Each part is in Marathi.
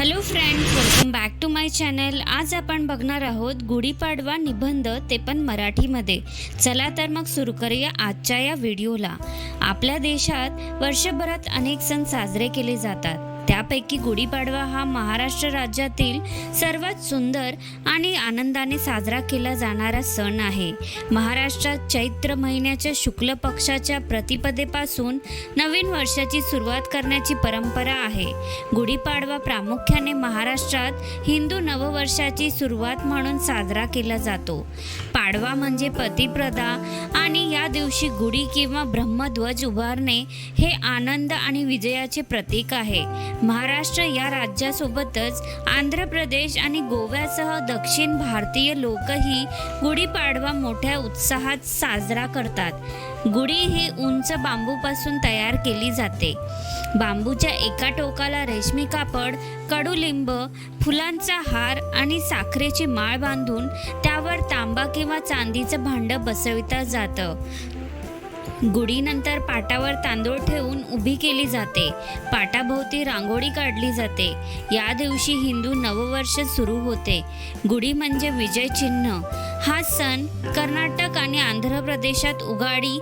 Hello friends welcome back to my channel आज आपण बघणार आहोत गुढीपाडवा निबंध ते पण मराठीमध्ये. चला तर मग सुरू करूया आजच्या या व्हिडिओला. आपल्या देशात वर्षभरात अनेक सण साजरे केले जातात. त्यापैकी गुढीपाडवा हा महाराष्ट्र राज्यातील सर्वात सुंदर आणि आनंदाने साजरा केला जाणारा सण आहे. महाराष्ट्रात चैत्र महिन्याच्या शुक्ल पक्षाच्या प्रतिपदेपासून नवीन वर्षाची सुरुवात करण्याची परंपरा आहे. गुढीपाडवा प्रामुख्याने महाराष्ट्रात हिंदू नववर्षाची सुरुवात म्हणून साजरा केला जातो. पाडवा म्हणजे पतिप्रदा आणि या दिवशी गुढी किंवा ब्रह्मध्वज उभारणे हे आनंद आणि विजयाचे प्रतीक आहे. महाराष्ट्र या राज्यासोबतच आंध्र प्रदेश आणि गोव्यासह दक्षिण भारतीय लोकही गुढीपाडवा मोठ्या उत्साहात साजरा करतात. गुढी ही उंच बांबूपासून तयार केली जाते. बांबूच्या एका टोकाला रेशमी कापड कडुलिंब फुलांचा हार आणि साखरेची माळ बांधून त्यावर तांबा किंवा चांदीचं भांडं बसविता जातं. गुढीनंतर पाटावर तांदूळ ठेवून उभी केली जाते. पाटाभोवती रांगोळी काढली जाते. या दिवशी हिंदू नववर्ष सुरू होते. गुढी म्हणजे विजय चिन्ह. हा सण कर्नाटक आणि आंध्र प्रदेशात उगाडी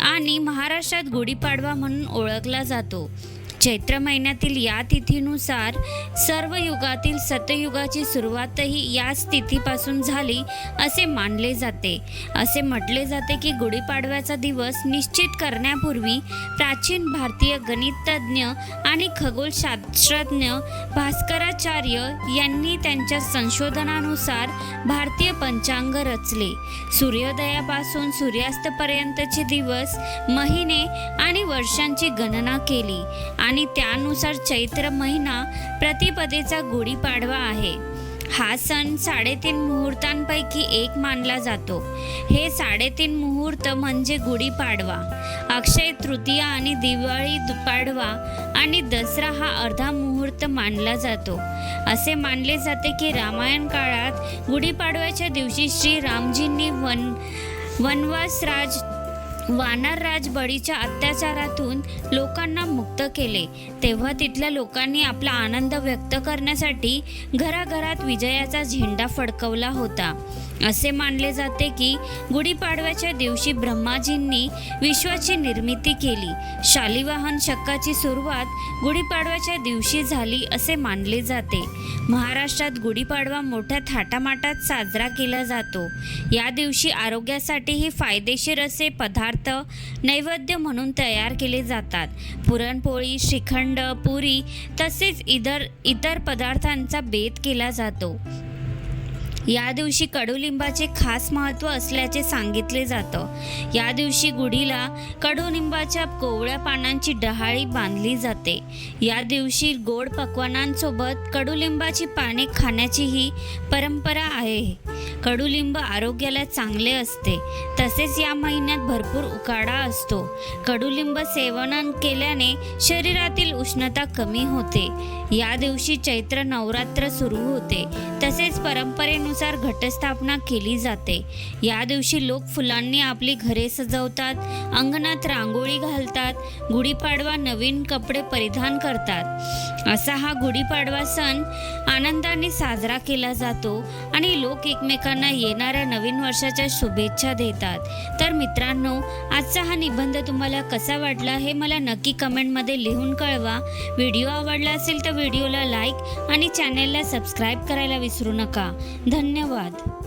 आणि महाराष्ट्रात गुढीपाडवा म्हणून ओळखला जातो. चैत्र महिन्यातील या तिथीनुसार सर्व युगातील सतयुगाची सुरुवातही याच तिथीपासून झाली असे मानले जाते. असे म्हटले जाते की गुढीपाडव्याचा दिवस निश्चित करण्यापूर्वी प्राचीन भारतीय गणितज्ञ आणि खगोलशास्त्रज्ञ भास्कराचार्य यांनी त्यांच्या संशोधनानुसार भारतीय पंचांग रचले. सूर्योदयापासून सूर्यास्तपर्यंतचे दिवस महिने आणि वर्षांची गणना केली. आणि त्यानुसार चैत्र महिना प्रतिपदेचा गुढीपाडवा आहे. हा सण साडेतीन मुहूर्तांपैकी एक मानला जातो. हे साडेतीन मुहूर्त म्हणजे गुढीपाडवा. अक्षय तृतीया आणि दिवाळी दुपाडवा आणि दसरा हा अर्धा मुहूर्त मानला जातो. असे मानले जाते की रामायण काळात गुढीपाडव्याच्या दिवशी श्री रामजींनी वन वनवासराज वानरराज बळीच्या अत्याचारातून लोकांना मुक्त केले. तेव्हा तिथल्या लोकांनी आपला आनंद व्यक्त करण्यासाठी घराघरात विजयाचा झेंडा फडकवला होता. असे मानले जाते की गुढीपाडव्याच्या दिवशी ब्रह्माजींनी विश्वाची निर्मिती केली. शालिवाहन शक्काची सुरुवात गुढीपाडव्याच्या दिवशी झाली असे मानले जाते. महाराष्ट्रात गुढीपाडवा मोठ्या थाटामाटात साजरा केला जातो. या दिवशी आरोग्यासाठीही फायदेशीर असे पदार्थ नैवेद्य म्हणून तयार केले जातात. पुरणपोळी श्रीखंड पुरी तसेच इतर इतर पदार्थांचा बेत केला जातो. या दिवशी कडुलिंबाचे खास महत्त्व असल्याचे सांगितले जातं. या दिवशी गुढीला कडुलिंबाच्या कोवळ्या पानांची डहाळी बांधली जाते. या दिवशी गोड पकवानांसोबत कडुलिंबाची पाने खाण्याचीही परंपरा आहे. कडुलिंब आरोग्याला चांगले असते. तसेच या महिन्यात भरपूर उकाडा असतो. कडुलिंब सेवन केल्याने शरीरातील उष्णता कमी होते. या दिवशी चैत्र नवरात्र सुरू होते. तसेच परंपरेनुसार घटस्थापना केली जाते. या दिवशी लोक फुलांनी आपली घरे सजवतात अंगणात रांगोळी घालतात गुढीपाडवा नवीन कपडे परिधान करतात. असा हा गुढीपाडवा सण आनंदाने साजरा केला जातो आणि लोक एकमेकांना येणाऱ्या नवीन वर्षाच्या शुभेच्छा देतात. तर मित्रांनो आजचा हा निबंध तुम्हाला कसा वाटला हे मला नक्की कमेंटमध्ये लिहून कळवा. व्हिडिओ आवडला असेल तर व्हिडिओला लाईक आणि चॅनेलला सबस्क्राईब करायला विसरू नका. धन्यवाद.